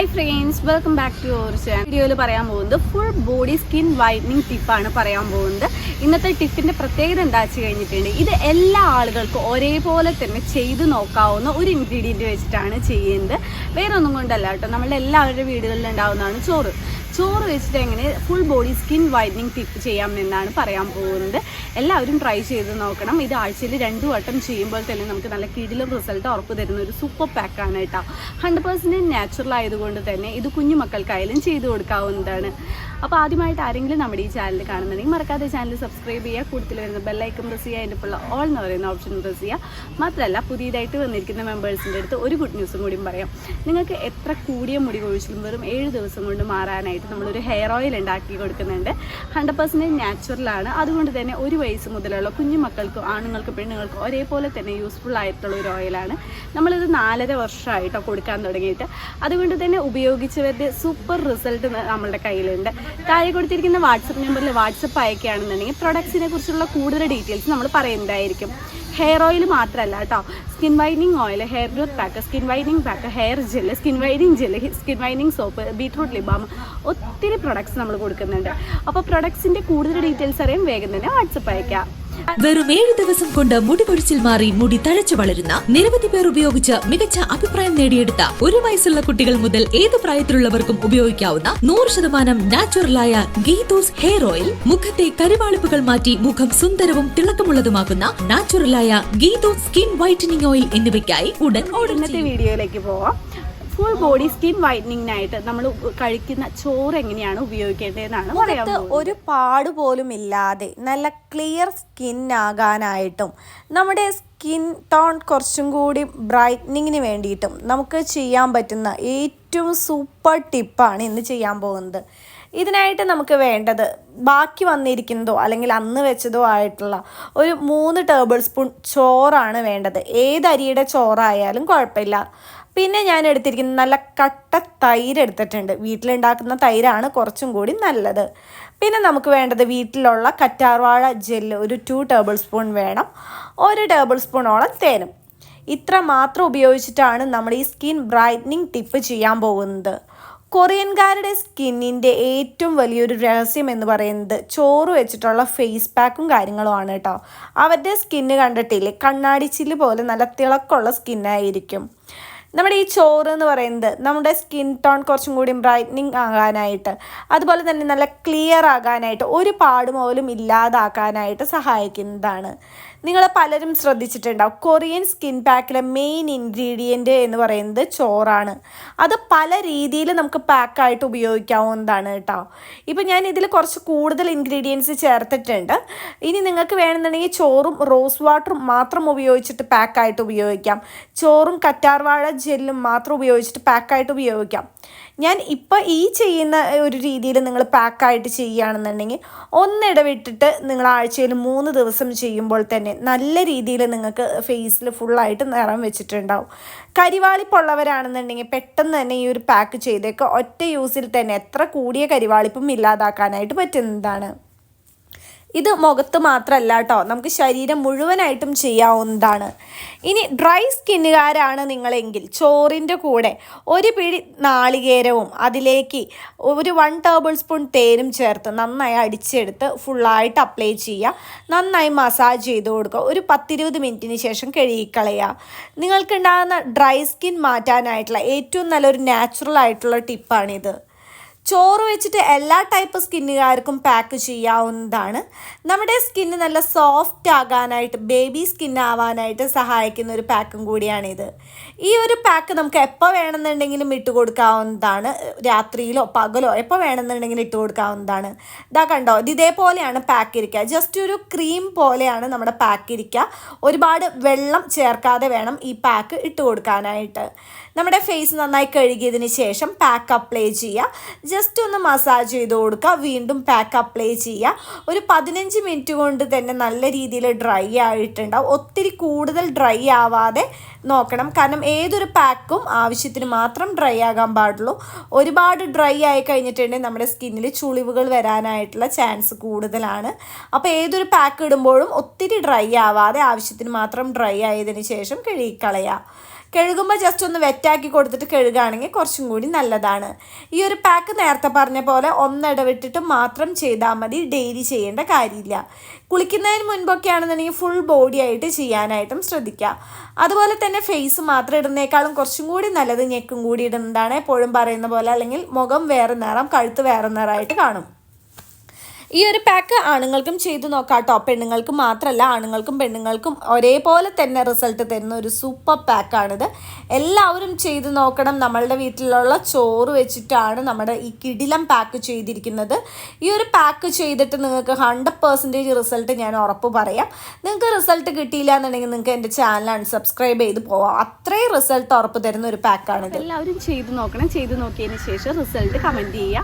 Hi friends welcome back to our channel വീഡിയോയിൽ പറയാൻ പോകുന്നത് ഫുൾ ബോഡി സ്കിൻ വൈറ്റനിങ് ടിപ്പാണ് പറയാൻ പോകുന്നത്. ഇന്നത്തെ ടിപ്പിന്റെ പ്രത്യേകത എന്താ വെച്ച് കഴിഞ്ഞിട്ടുണ്ട് ഇത് എല്ലാ ആളുകൾക്കും ഒരേപോലെ തന്നെ ചെയ്ത് നോക്കാവുന്ന ഒരു ഇൻഗ്രീഡിയന്റ് വെച്ചിട്ടാണ് ചെയ്യുന്നത്. വേറെ ഒന്നും കൊണ്ടല്ല കേട്ടോ. നമ്മളുടെ എല്ലാവരുടെ വീടുകളിൽ ഉണ്ടാവുന്നതാണ് ചോറ്. ചോറ് വെച്ചിട്ട് എങ്ങനെ full body skin whitening tip ചെയ്യാം എന്നാണ് പറയാൻ പോകുന്നത്. എല്ലാവരും ട്രൈ ചെയ്ത് നോക്കണം. ഇത് ആഴ്ചയിൽ രണ്ടു വട്ടം ചെയ്യുമ്പോൾ തന്നെ നമുക്ക് നല്ല കിടിലും റിസൾട്ട് ഉറപ്പ് തരുന്ന ഒരു സൂപ്പർ പാക്കാണ് കേട്ടോ. ഹൺഡ്രഡ് പെർസെന്റ് നാച്ചുറൽ ആയതുകൊണ്ട് തന്നെ ഇത് കുഞ്ഞു മക്കൾക്കായാലും ചെയ്തു കൊടുക്കാവുന്നതാണ്. അപ്പോൾ ആദ്യമായിട്ട് ആരെങ്കിലും നമ്മുടെ ഈ ചാനൽ കാണുന്നുണ്ടെങ്കിൽ മറക്കാതെ ചാനൽ സബ്സ്ക്രൈബ് ചെയ്യുക. കൂടുതൽ വരുന്ന ബെല്ലൈക്കൺ പ്രസ് ചെയ്യുക. അതിന്റെ ഉള്ള ഓൾ എന്ന് പറയുന്ന ഓപ്ഷൻ പ്രസ് ചെയ്യുക. മാത്രമല്ല പുതിയതായിട്ട് വന്നിരിക്കുന്ന മെമ്പേഴ്സിന്റെ അടുത്ത് ഒരു ഗുഡ് ന്യൂസും കൂടിയും പറയാം. നിങ്ങൾക്ക് എത്ര കൂടിയ മുടി കൊഴിച്ചിലും വെറും ഏഴ് ദിവസം കൊണ്ട് മാറാനായിട്ട് നമ്മളൊരു ഹെയർ ഓയിൽ ഉണ്ടാക്കി കൊടുക്കുന്നുണ്ട്. ഹൺഡ്രഡ് പെർസെന്റേജ് നാച്ചുറലാണ് അതുകൊണ്ട് തന്നെ ഒരു വയസ്സ് മുതലുള്ള കുഞ്ഞു മക്കൾക്കും ആണുങ്ങൾക്കും പെണ്ണുങ്ങൾക്കും ഒരേപോലെ തന്നെ യൂസ്ഫുൾ ആയിട്ടുള്ള ഒരു ഓയിലാണ് നമ്മളിത് നാലര വർഷമായിട്ടോ കൊടുക്കാൻ തുടങ്ങിയിട്ട്. അതുകൊണ്ട് തന്നെ ഉപയോഗിച്ചവരുടെ സൂപ്പർ റിസൾട്ട് നമ്മളുടെ കയ്യിലുണ്ട്. താഴെ കൊടുത്തിരിക്കുന്ന വാട്സപ്പ് നമ്പറിൽ വാട്സപ്പ് അയക്കുകയാണെന്നുണ്ടെങ്കിൽ പ്രൊഡക്ട്സിനെ കുറിച്ചുള്ള കൂടുതൽ ഡീറ്റെയിൽസ് നമ്മൾ പറയുന്നതായിരിക്കും. ഹെയർ ഓയിൽ മാത്രമല്ല കേട്ടോ. Skin whitening oil hair growth pack skin whitening pack hair gel skin whitening gel skin whitening soap beetroot lip balm ഒത്തിരി പ്രൊഡക്ട്സ് നമ്മൾ കൊടുക്കുന്നുണ്ട്. അപ്പോൾ പ്രൊഡക്ട്സിന്റെ കൂടുതൽ ഡീറ്റെയിൽസ് അറിയാൻ വേഗം തന്നെ വാട്സപ്പ് അയക്കാം. വെറും ഏഴ് ദിവസം കൊണ്ട് മുടി കൊഴിച്ചിൽ മാറി മുടി തഴച്ചു വളരുന്ന നിരവധി പേർ ഉപയോഗിച്ച് മികച്ച അഭിപ്രായം നേടിയെടുത്ത ഒരു വയസ്സുള്ള കുട്ടികൾ മുതൽ ഏത് പ്രായത്തിലുള്ളവർക്കും ഉപയോഗിക്കാവുന്ന നൂറ് ശതമാനം നാച്ചുറലായ ഗീതോസ് ഹെയർ ഓയിൽ മുഖത്തെ കരുവാളിപ്പുകൾ മാറ്റി മുഖം സുന്ദരവും തിളക്കമുള്ളതുമാക്കുന്ന നാച്ചുറലായ ഗീതോസ് സ്കിൻ വൈറ്റനിങ് ഓയിൽ എന്നിവയ്ക്കായി ഉടൻ ഇന്നത്തെ വീഡിയോയിലേക്ക് പോവാം. ഫുൾ ബോഡി സ്കിൻ വൈറ്റനിങ്ങിനായിട്ട് നമ്മൾ കഴിക്കുന്ന ചോറ് എങ്ങനെയാണ് ഉപയോഗിക്കേണ്ടതെന്നാണ് പറയാൻ മുഖത്ത് ഒരു പാട് പോലും ഇല്ലാതെ നല്ല ക്ലിയർ സ്കിൻ ആകാനായിട്ടും നമ്മുടെ സ്കിൻ ടോൺ കുറച്ചും കൂടി ബ്രൈറ്റനിങ്ങിന് വേണ്ടിയിട്ടും നമുക്ക് ചെയ്യാൻ പറ്റുന്ന ഏറ്റവും സൂപ്പർ ടിപ്പാണ് ഇന്ന് ചെയ്യാൻ പോകുന്നത്. ഇതിനായിട്ട് നമുക്ക് വേണ്ടത് ബാക്കി വന്നിരിക്കുന്നതോ അല്ലെങ്കിൽ അന്ന് വെച്ചതോ ആയിട്ടുള്ള ഒരു മൂന്ന് ടേബിൾ സ്പൂൺ ചോറാണ് വേണ്ടത്. ഏത് അരിയുടെ ചോറായാലും കുഴപ്പമില്ല. പിന്നെ ഞാൻ എടുത്തിരിക്കുന്നത് നല്ല കട്ട തൈര് എടുത്തിട്ടുണ്ട്. വീട്ടിലുണ്ടാക്കുന്ന തൈരാണ് കുറച്ചും കൂടി നല്ലത്. പിന്നെ നമുക്ക് വേണ്ടത് വീട്ടിലുള്ള കറ്റാർവാഴ ജെല്ല് ഒരു ടു ടേബിൾ സ്പൂൺ വേണം. ഒരു ടേബിൾ സ്പൂണോളം തേനും. ഇത്ര മാത്രം ഉപയോഗിച്ചിട്ടാണ് നമ്മൾ ഈ സ്കിൻ ബ്രൈറ്റനിങ് ടിപ്പ് ചെയ്യാൻ പോകുന്നത്. കൊറിയൻകാരുടെ സ്കിന്നിന്റെ ഏറ്റവും വലിയൊരു രഹസ്യം എന്ന് പറയുന്നത് ചോറ് വെച്ചിട്ടുള്ള ഫേസ് പാക്കും കാര്യങ്ങളുമാണ് കേട്ടോ അവരുടെ സ്കിന്ന് കണ്ടിട്ടില്ലേ? കണ്ണാടി പോലെ നല്ല തിളക്കമുള്ള സ്കിന്നായിരിക്കും നമ്മുടെ ഈ ചോറ് എന്ന് പറയുന്നത് നമ്മുടെ സ്കിൻ ടോൺ കുറച്ചും കൂടി ബ്രൈറ്റനിങ് ആകാനായിട്ട് അതുപോലെ തന്നെ നല്ല ക്ലിയർ ആകാനായിട്ട് ഒരു പാടുപോലും ഇല്ലാതാക്കാനായിട്ട് സഹായിക്കുന്നതാണ്. നിങ്ങൾ പലരും ശ്രദ്ധിച്ചിട്ടുണ്ടാവും. കൊറിയൻ സ്കിൻ പാക്കിലെ മെയിൻ ഇൻഗ്രീഡിയന്റ് എന്ന് പറയുന്നത് ചോറാണ്. അത് പല രീതിയിൽ നമുക്ക് പാക്കായിട്ട് ഉപയോഗിക്കാവുന്നതാണ് കേട്ടോ. ഇപ്പം ഞാൻ ഇതിൽ കുറച്ച് കൂടുതൽ ഇൻഗ്രീഡിയൻസ് ചേർത്തിട്ടുണ്ട്. ഇനി നിങ്ങൾക്ക് വേണമെന്നുണ്ടെങ്കിൽ ചോറും റോസ് വാട്ടറും മാത്രം ഉപയോഗിച്ചിട്ട് പാക്കായിട്ട് ഉപയോഗിക്കാം. ചോറും കറ്റാർവാഴ ജെല്ലും മാത്രം ഉപയോഗിച്ചിട്ട് പാക്കായിട്ട് ഉപയോഗിക്കാം. ഞാൻ ഇപ്പോൾ ഈ ചെയ്യുന്ന ഒരു രീതിയിൽ നിങ്ങൾ പാക്കായിട്ട് ചെയ്യുകയാണെന്നുണ്ടെങ്കിൽ ഒന്നിടവിട്ടിട്ട് നിങ്ങൾ ആഴ്ചയിൽ മൂന്ന് ദിവസം ചെയ്യുമ്പോൾ തന്നെ നല്ല രീതിയിൽ നിങ്ങൾക്ക് ഫേസിൽ ഫുള്ളായിട്ട് നിറം വെച്ചിട്ടുണ്ടാവും. കരിവാളിപ്പുള്ളവരാണെന്നുണ്ടെങ്കിൽ പെട്ടെന്ന് തന്നെ ഈ ഒരു പാക്ക് ചെയ്തേക്ക്. ഒറ്റ യൂസിൽ തന്നെ എത്ര കൂടിയ കരിവാളിപ്പും ഇല്ലാതാക്കാനായിട്ട് പറ്റുന്നതാണ്. ഇത് മുഖത്ത് മാത്രമല്ല കേട്ടോ നമുക്ക് ശരീരം മുഴുവനായിട്ടും ചെയ്യാവുന്നതാണ്. ഇനി ഡ്രൈ സ്കിന്നുകാരാണ് നിങ്ങളെങ്കിൽ ചോറിന്റെ കൂടെ ഒരു പിടി നാളികേരവും അതിലേക്ക് ഒരു വൺ ടേബിൾ സ്പൂൺ തേനും ചേർത്ത് നന്നായി അടിച്ചെടുത്ത് ഫുള്ളായിട്ട് അപ്ലൈ ചെയ്യുക. നന്നായി മസാജ് ചെയ്ത് കൊടുക്കുക. ഒരു പത്തിരുപത് മിനിറ്റിന് ശേഷം കഴുകിക്കളയുക. നിങ്ങൾക്കുണ്ടാകുന്ന ഡ്രൈ സ്കിൻ മാറ്റാനായിട്ടുള്ള ഏറ്റവും നല്ലൊരു നാച്ചുറൽ ആയിട്ടുള്ള ടിപ്പാണിത്. ചോറ് വെച്ചിട്ട് എല്ലാ ടൈപ്പ് സ്കിന്നുകാർക്കും പാക്ക് ചെയ്യാവുന്നതാണ്. നമ്മുടെ സ്കിന്ന് നല്ല സോഫ്റ്റ് ആകാനായിട്ട് ബേബി സ്കിൻ ആവാനായിട്ട് സഹായിക്കുന്ന ഒരു പാക്കും കൂടിയാണിത്. ഈ ഒരു പാക്ക് നമുക്ക് എപ്പോൾ വേണമെന്നുണ്ടെങ്കിലും ഇട്ട് കൊടുക്കാവുന്നതാണ്. രാത്രിയിലോ പകലോ എപ്പോൾ വേണമെന്നുണ്ടെങ്കിലും ഇട്ട് കൊടുക്കാവുന്നതാണ്. ഇതാ കണ്ടോ ഇത് ഇതേപോലെയാണ് പാക്ക് ഇരിക്കുക. ജസ്റ്റ് ഒരു ക്രീം പോലെയാണ് നമ്മുടെ പാക്ക് ഇരിക്കുക. ഒരുപാട് വെള്ളം ചേർക്കാതെ വേണം ഈ പാക്ക് ഇട്ട് കൊടുക്കാനായിട്ട്. നമ്മുടെ ഫേസ് നന്നായി കഴുകിയതിന് ശേഷം പാക്ക് അപ്ലൈ ചെയ്യുക. ജസ്റ്റ് ഒന്ന് മസാജ് ചെയ്ത് കൊടുക്കുക. വീണ്ടും പാക്ക് അപ്ലൈ ചെയ്യുക. ഒരു പതിനഞ്ച് മിനിറ്റ് കൊണ്ട് തന്നെ നല്ല രീതിയിൽ ഡ്രൈ ആയിട്ടുണ്ടാവും. ഒത്തിരി കൂടുതൽ ഡ്രൈ ആവാതെ നോക്കണം. കാരണം ഏതൊരു പാക്കും ആവശ്യത്തിന് മാത്രം ഡ്രൈ ആകാൻ പാടുള്ളൂ. ഒരുപാട് ഡ്രൈ ആയി കഴിഞ്ഞിട്ടുണ്ടെങ്കിൽ നമ്മുടെ സ്കിന്നിൽ ചുളിവുകൾ വരാനായിട്ടുള്ള ചാൻസ് കൂടുതലാണ്. അപ്പോൾ ഏതൊരു പാക്ക് ഇടുമ്പോഴും ഒത്തിരി ഡ്രൈ ആവാതെ ആവശ്യത്തിന് മാത്രം ഡ്രൈ ആയതിനു ശേഷം കഴുകിക്കളയുക. കഴുകുമ്പോൾ ജസ്റ്റ് ഒന്ന് വെറ്റാക്കി കൊടുത്തിട്ട് കഴുകുകയാണെങ്കിൽ കുറച്ചും കൂടി നല്ലതാണ്. ഈ ഒരു പാക്ക് നേരത്തെ പറഞ്ഞ പോലെ ഒന്നിടവിട്ടിട്ട് മാത്രം ചെയ്താൽ മതി ഡെയിലി ചെയ്യേണ്ട കാര്യമില്ല. കുളിക്കുന്നതിന് മുൻപൊക്കെ ആണെന്നുണ്ടെങ്കിൽ ഫുൾ ബോഡി ആയിട്ട് ചെയ്യാനായിട്ടും ശ്രദ്ധിക്കുക അതുപോലെ തന്നെ ഫേസ് മാത്രം ഇടുന്നേക്കാളും കുറച്ചും കൂടി നല്ലത് ഞെക്കും കൂടി ഇടുന്നതാണ് എപ്പോഴും പറയുന്ന പോലെ അല്ലെങ്കിൽ മുഖം വേറെ നിറം കഴുത്ത് വേറെ നിറമായിട്ട് കാണും. ഈ ഒരു പാക്ക് ആണുങ്ങൾക്കും ചെയ്തു നോക്കാം കേട്ടോ പെണ്ണുങ്ങൾക്ക് മാത്രമല്ല ആണുങ്ങൾക്കും പെണ്ണുങ്ങൾക്കും ഒരേപോലെ തന്നെ റിസൾട്ട് തരുന്ന ഒരു സൂപ്പർ പാക്കാണിത് എല്ലാവരും ചെയ്ത് നോക്കണം. നമ്മളുടെ വീട്ടിലുള്ള ചോറ് വെച്ചിട്ടാണ് നമ്മുടെ ഈ കിടിലം പാക്ക് ചെയ്തിരിക്കുന്നത്. ഈ ഒരു പാക്ക് ചെയ്തിട്ട് നിങ്ങൾക്ക് ഹൺഡ്രഡ് പെർസെന്റേജ് റിസൾട്ട് ഞാൻ ഉറപ്പ് പറയാം. നിങ്ങൾക്ക് റിസൾട്ട് കിട്ടിയില്ല എന്നുണ്ടെങ്കിൽ നിങ്ങൾക്ക് എന്റെ ചാനൽ അൺസബ്സ്ക്രൈബ് ചെയ്ത് പോവാം. അത്രയും റിസൾട്ട് ഉറപ്പ് തരുന്ന ഒരു പാക്കാണിത് എല്ലാവരും ചെയ്ത് നോക്കണം. ചെയ്ത് നോക്കിയതിന് ശേഷം റിസൾട്ട് കമന്റ് ചെയ്യുക